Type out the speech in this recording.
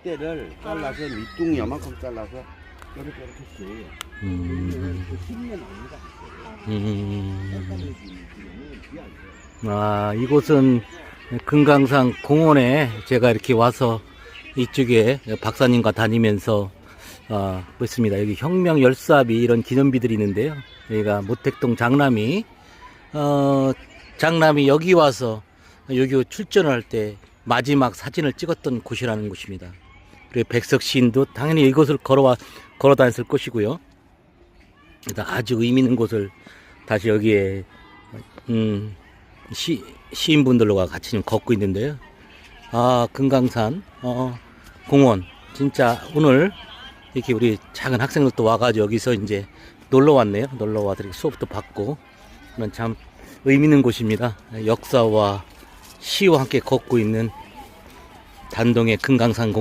잣대를 잘라서 밑둥 요만큼 잘라서 이렇게 이렇게 써요. 음. 아, 이곳은 금강산 공원에 제가 이렇게 와서 이쪽에 박사님과 다니면서 아, 있습니다. 여기 혁명 열사비 이런 기념비들이 있는데요. 여기가 모택동 장남이 어, 장남이 여기 와서 여기 출전을 할때 마지막 사진을 찍었던 곳이라는 곳입니다. 그리고 백석 시인도 당연히 이곳을 걸어와 걸어 다녔을 것이고요. 아주 의미 있는 곳을 다시 여기에 음, 시, 시인분들과 같이 좀 걷고 있는데요. 아, 금강산, 어, 공원. 진짜 오늘 이렇게 우리 작은 학생들도 와가지고 여기서 이제 놀러 왔네요. 놀러 와서 수업도 받고. 그런 참 의미 있는 곳입니다. 역사와 시와 함께 걷고 있는 단동의 금강산 공원.